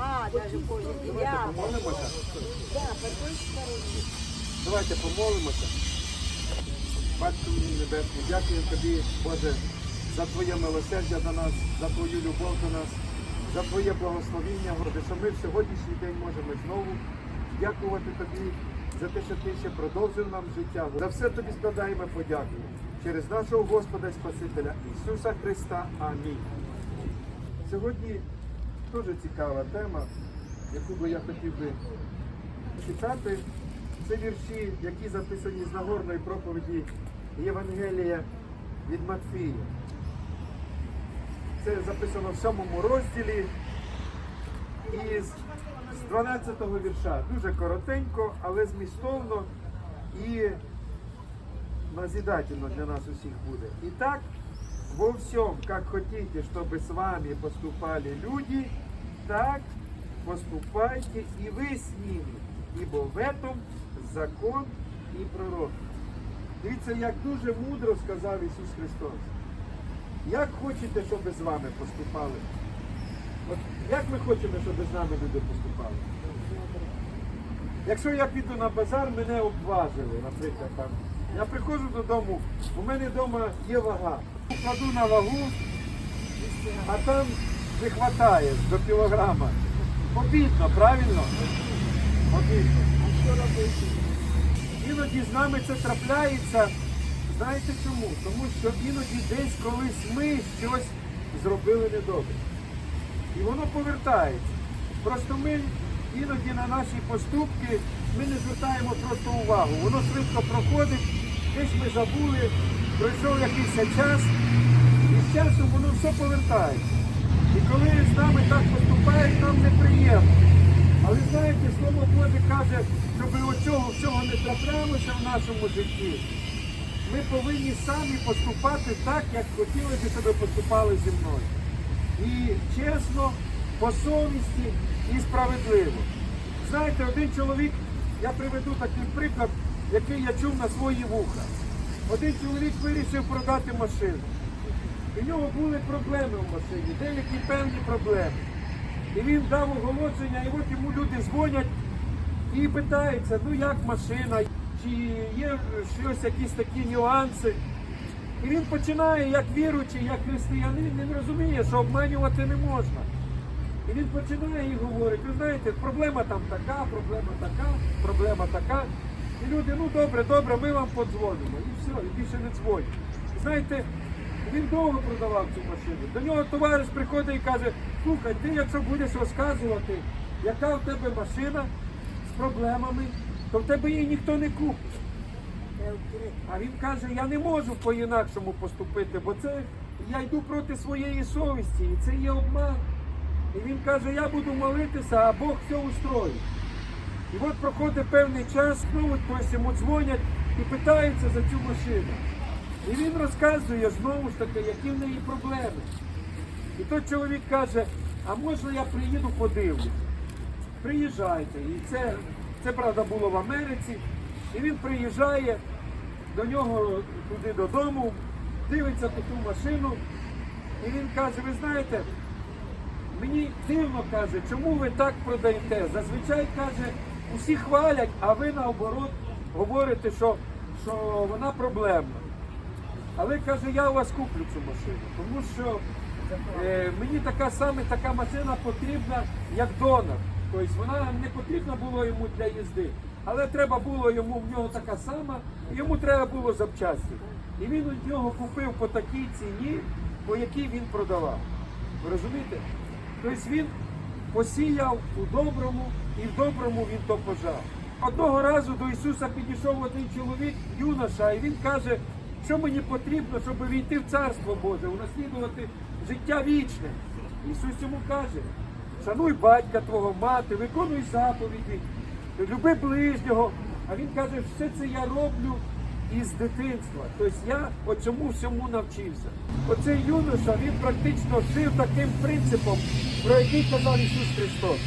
А, Давайте я. помолимося. Да, по той. Давайте помолимося. Батько мій небесний, дякую тобі, Боже, за Твоє милосердя до нас, за Твою любов до нас, за Твоє благословіння, Господи, що ми в сьогоднішній день можемо знову дякувати Тобі за те, що Ти ще продовжив нам життя. За все тобі складаємо подяку. Через нашого Господа і Спасителя Ісуса Христа. Амінь. Сьогодні дуже цікава тема, яку би я хотів би читати. Це вірші, які записані з Нагорної проповіді Євангелія від Матфія. Це записано в сьомому розділі із 12-го вірша. Дуже коротенько, але змістовно і назидательно для нас усіх буде. І так, во всем, как хотите, чтобы с вами поступали люди, так поступайте и вы с ними, ибо в этом закон і пророк. Дивіться, як дуже мудро сказав Ісус Христос. Як хочете, щоб з вами поступали? От як ми хочемо, щоб з нами люди поступали? Якщо я піду на базар, мене обважили, наприклад, там. Я приходжу додому, у мене вдома є вага. Кладу на вагу, а там не вистачає до кілограма. Обідно, правильно? Обідно. А що робити? Іноді з нами це трапляється. Знаєте чому? Тому що іноді десь колись ми щось зробили недобре. І воно повертається. Просто ми іноді на наші поступки ми не звертаємо просто увагу. Воно швидко проходить, десь ми забули, пройшов якийсь час, і з часом воно все повертається. І коли з нами так поступають, нам неприємно. Але знаєте, слово Боже каже, щоб оцього всього не траплялося в нашому житті. Ми повинні самі поступати так, як хотіли би, щоб поступали зі мною. І чесно, по совісті і справедливо. Знаєте, один чоловік, я приведу такий приклад, який я чув на свої вуха. Один чоловік вирішив продати машину. У нього були проблеми в машині, деякі певні проблеми. І він дав оголошення, і от йому люди дзвонять і питаються, ну як машина, чи є щось, якісь такі нюанси. І він починає, як віруючий, як християнин, він розуміє, що обманювати не можна. І він починає і говорить, ви знаєте, проблема там така, проблема така, проблема така. І люди, ну добре, добре, ми вам подзвонимо. І все, і більше не дзвонять. Знаєте, він довго продавав цю машину. До нього товариш приходить і каже, слухай, ти якщо будеш розказувати, яка в тебе машина з проблемами, то в тебе її ніхто не купить. А він каже, я не можу по-інакшому поступити, бо це я йду проти своєї совісті, і це є обман. І він каже, я буду молитися, а Бог все устроїть. І от проходить певний час, знову хтось йому дзвонять і питаються за цю машину. І він розказує знову ж таки, які в неї проблеми. І той чоловік каже, а можна я приїду подивлюсь? Приїжджайте. І це, це правда було в Америці. І він приїжджає до нього туди додому, дивиться таку машину. І він каже, ви знаєте, мені дивно каже, чому ви так продаєте? Зазвичай каже, усі хвалять, а ви наоборот говорите, що, що вона проблемна. Але каже, я у вас куплю цю машину, тому що е, мені така саме така машина потрібна, як донор. Тобто вона не потрібна було йому для їзди, але треба було йому в нього така сама, йому треба було запчасті. І він у нього купив по такій ціні, по якій він продавав. Ви розумієте? Тобто він посіяв у доброму і в доброму він то пожав. Одного разу до Ісуса підійшов один чоловік, юноша, і він каже, що мені потрібно, щоб війти в Царство Боже, унаслідувати життя вічне. Ісус йому каже, шануй батька твого, мати, виконуй заповіді, люби ближнього. А він каже, все це я роблю із дитинства. Тобто я от цьому всьому навчився. Оцей юноша, він практично жив таким принципом, про який казав Ісус Христос.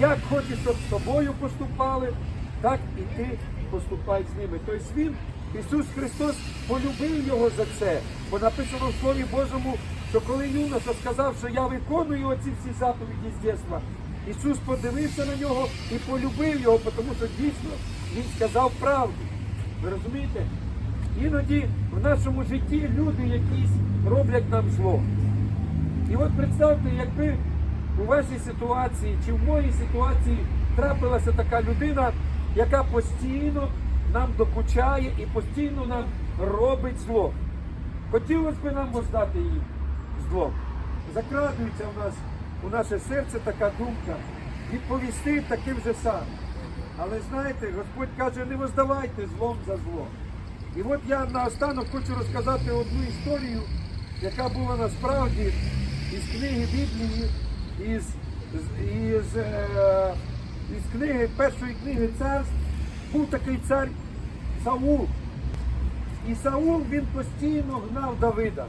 як хочеш, щоб з тобою поступали, так і ти поступай з ними. Тобто він, Ісус Христос, полюбив його за це. Бо написано в Слові Божому, що коли юноша сказав, що я виконую оці всі заповіді з дитинства, Ісус подивився на нього і полюбив його, тому що дійсно Він сказав правду. Ви розумієте? Іноді в нашому житті люди якісь роблять нам зло. І от представте, якби у вашій ситуації чи в моїй ситуації трапилася така людина, яка постійно нам докучає і постійно нам робить зло. Хотілося б нам воздати їй зло. Закрадується в нас у наше серце така думка відповісти таким же самим. Але знаєте, Господь каже, не воздавайте злом за зло. І от я наостанок хочу розказати одну історію, яка була насправді із книги Біблії, із, із, е, із книги, першої книги царств, був такий цар Саул. І Саул він постійно гнав Давида.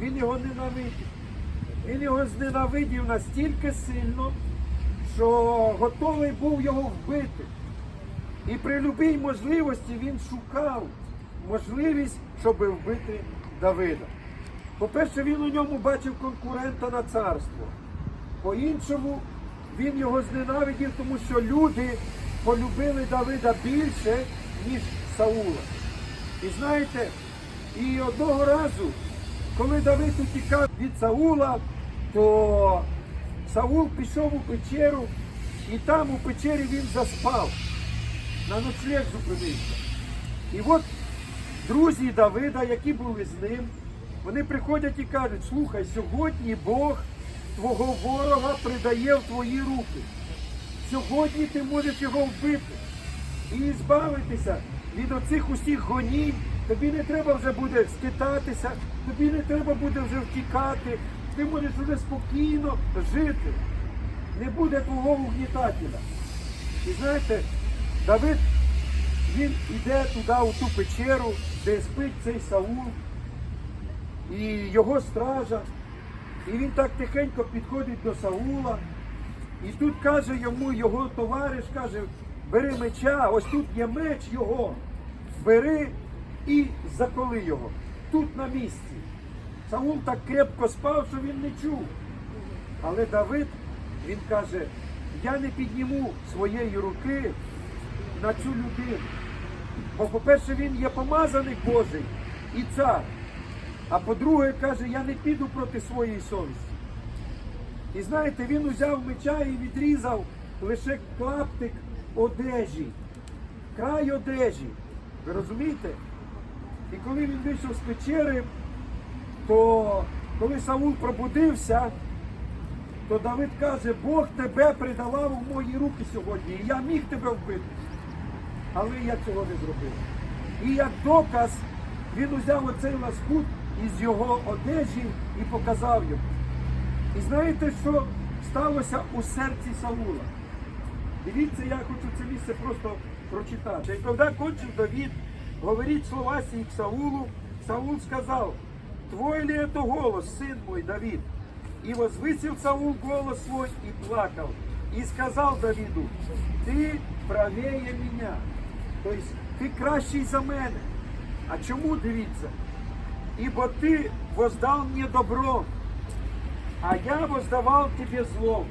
Він його ненавидів. Він його зненавидів настільки сильно, що готовий був його вбити. І при будь-якій можливості він шукав можливість, щоб вбити Давида. По-перше, він у ньому бачив конкурента на царство. По-іншому, він його зненавидів, тому що люди полюбили Давида більше, ніж Саула. І знаєте, і одного разу, коли Давид утікав від Саула, то Саул пішов у печеру, і там у печері він заспав. На ночлег зупинився. І от друзі Давида, які були з ним, вони приходять і кажуть, слухай, сьогодні Бог твого ворога придає в твої руки. Сьогодні ти можеш його вбити і збавитися від оцих усіх гонінь. Тобі не треба вже буде скитатися, тобі не треба буде вже втікати. Ти можеш вже спокійно жити. Не буде твого угнітателя. І знаєте, Давид, він іде туди, у ту печеру, де спить цей Саул і його стража. І він так тихенько підходить до Саула. І тут каже йому його товариш, каже, бери меча, ось тут є меч його. Бери і заколи його. Тут на місці. Саул так крепко спав, що він не чув. Але Давид, він каже, я не підніму своєї руки на цю людину. Бо, по-перше, він є помазаник Божий і цар. А по-друге, каже, я не піду проти своєї совісті. І знаєте, він узяв меча і відрізав лише клаптик одежі, край одежі. Ви розумієте? І коли він вийшов з печери, то коли Саул пробудився, то Давид каже, Бог тебе придавав у мої руки сьогодні, і я міг тебе вбити Але я цього не зробив. І як доказ він узяв оцей ласкут із його одежі і показав йому. І знаєте, що сталося у серці Саула? Дивіться, я хочу це місце просто прочитати. І коли кончив Давид говорить слова сии к Саулу, Саул сказал, «Твой ли это голос, сын мой Давид?» И возвысил Саул голос свой и плакал. И сказал Давиду, «Ты правее меня». Тобто, ти кращий за мене. А чому дивіться? Ибо ти воздал мені добро, а я воздавал тебе злом.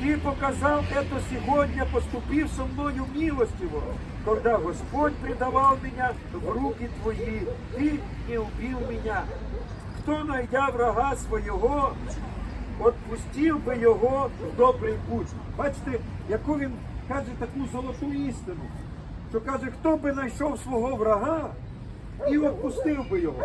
Ты показал это сегодня, поступив со мною милостиво, когда Господь предавал меня в руки Твои, Ты не убил меня. Хто, найдя врага свого, отпустив би його в добрий путь. Бачите, яку він каже таку золоту істину, що каже, хто би знайшов свого врага і відпустив би його.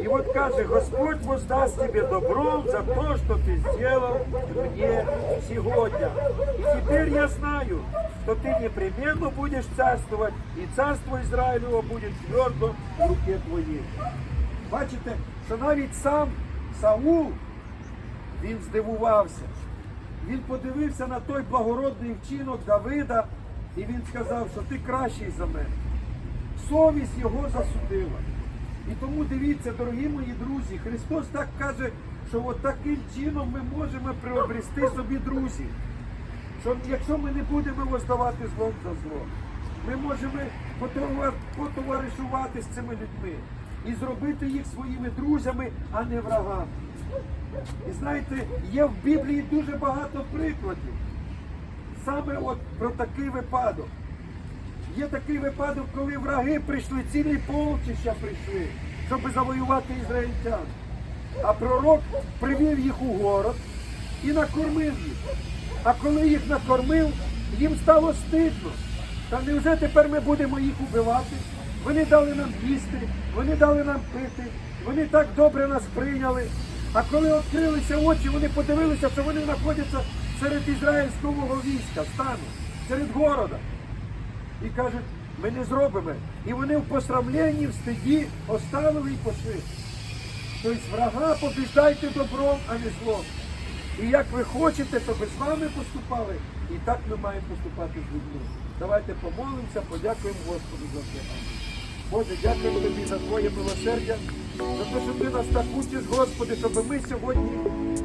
И вот каже, Господь воздаст тебе добром за то, что ты сделал мне сегодня. И теперь я знаю, что ты непременно будешь царствовать, и царство Израилева будет твердо в руке твоей. Бачите, що навіть сам Саул, він здивувався. Він подивився на той благородний вчинок Давида, і він сказав, що ти кращий за мене. Совість його засудила. І тому дивіться, дорогі мої друзі, Христос так каже, що от таким чином ми можемо приобрести собі друзів. Що якщо ми не будемо воздавати злом за зло, ми можемо потоваришувати з цими людьми і зробити їх своїми друзями, а не врагами. І знаєте, є в Біблії дуже багато прикладів саме от про такий випадок. Є такий випадок, коли враги прийшли, цілі полчища прийшли, щоб завоювати ізраїльтян. А пророк привів їх у город і накормив їх. А коли їх накормив, їм стало стидно. Та невже тепер ми будемо їх убивати? Вони дали нам їсти, вони дали нам пити, вони так добре нас прийняли. А коли відкрилися очі, вони подивилися, що вони знаходяться серед ізраїльського війська, стану, серед города. І кажуть, ми не зробимо. І вони в посрамленні, в стиді оставили і пошли. Тобто врага побіждайте добром, а не злом. І як ви хочете, то ви з вами поступали, і так ми маємо поступати з людьми. Давайте помолимося, подякуємо Господу за це. Боже, дякуємо тобі за Твоє милосердя, за те, що ти нас так учиш, Господи, щоб ми сьогодні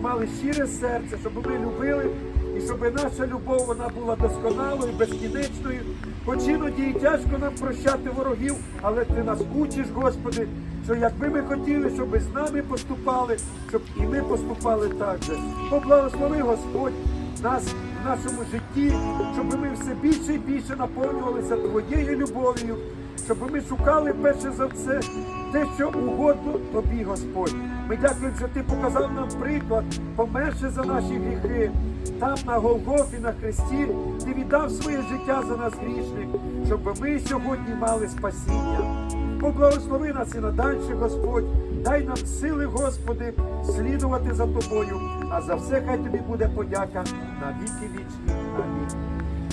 мали щире серце, щоб ми любили і щоб наша любов вона була досконалою, безкінечною. Хоч іноді і тяжко нам прощати ворогів, але ти нас учиш, Господи, що якби ми хотіли, щоб з нами поступали, щоб і ми поступали так же. Поблагослови Господь нас в нашому житті, щоб ми все більше і більше наповнювалися Твоєю любов'ю, щоб ми шукали перше за все те, що угодно тобі, Господь. Ми дякуємо, що ти показав нам приклад, померши за наші гріхи. Там на Голгофі, на хресті, ти віддав своє життя за нас грішних, щоб ми сьогодні мали спасіння. Поблагослови нас і надальше, Господь. Дай нам сили, Господи, слідувати за тобою. А за все хай тобі буде подяка на віки вічні. Амінь.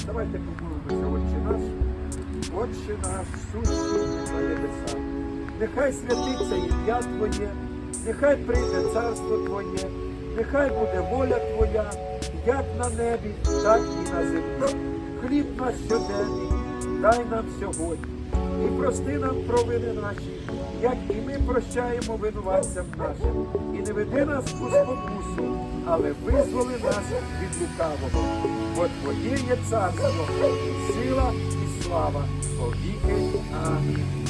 Давайте помолимося, Отче наш. Отче наш, сущий на небесах. Нехай святиться ім'я Твоє, нехай прийде царство Твоє, нехай буде воля Твоя, як на небі, так і на землі. Хліб наш щоденний, дай нам сьогодні. І прости нам провини наші, як і ми прощаємо винуватцям нашим. І не веди нас у спокусу, але визволи нас від лукавого. Бо Твоє є царство, і сила, і слава, повіки. Амінь.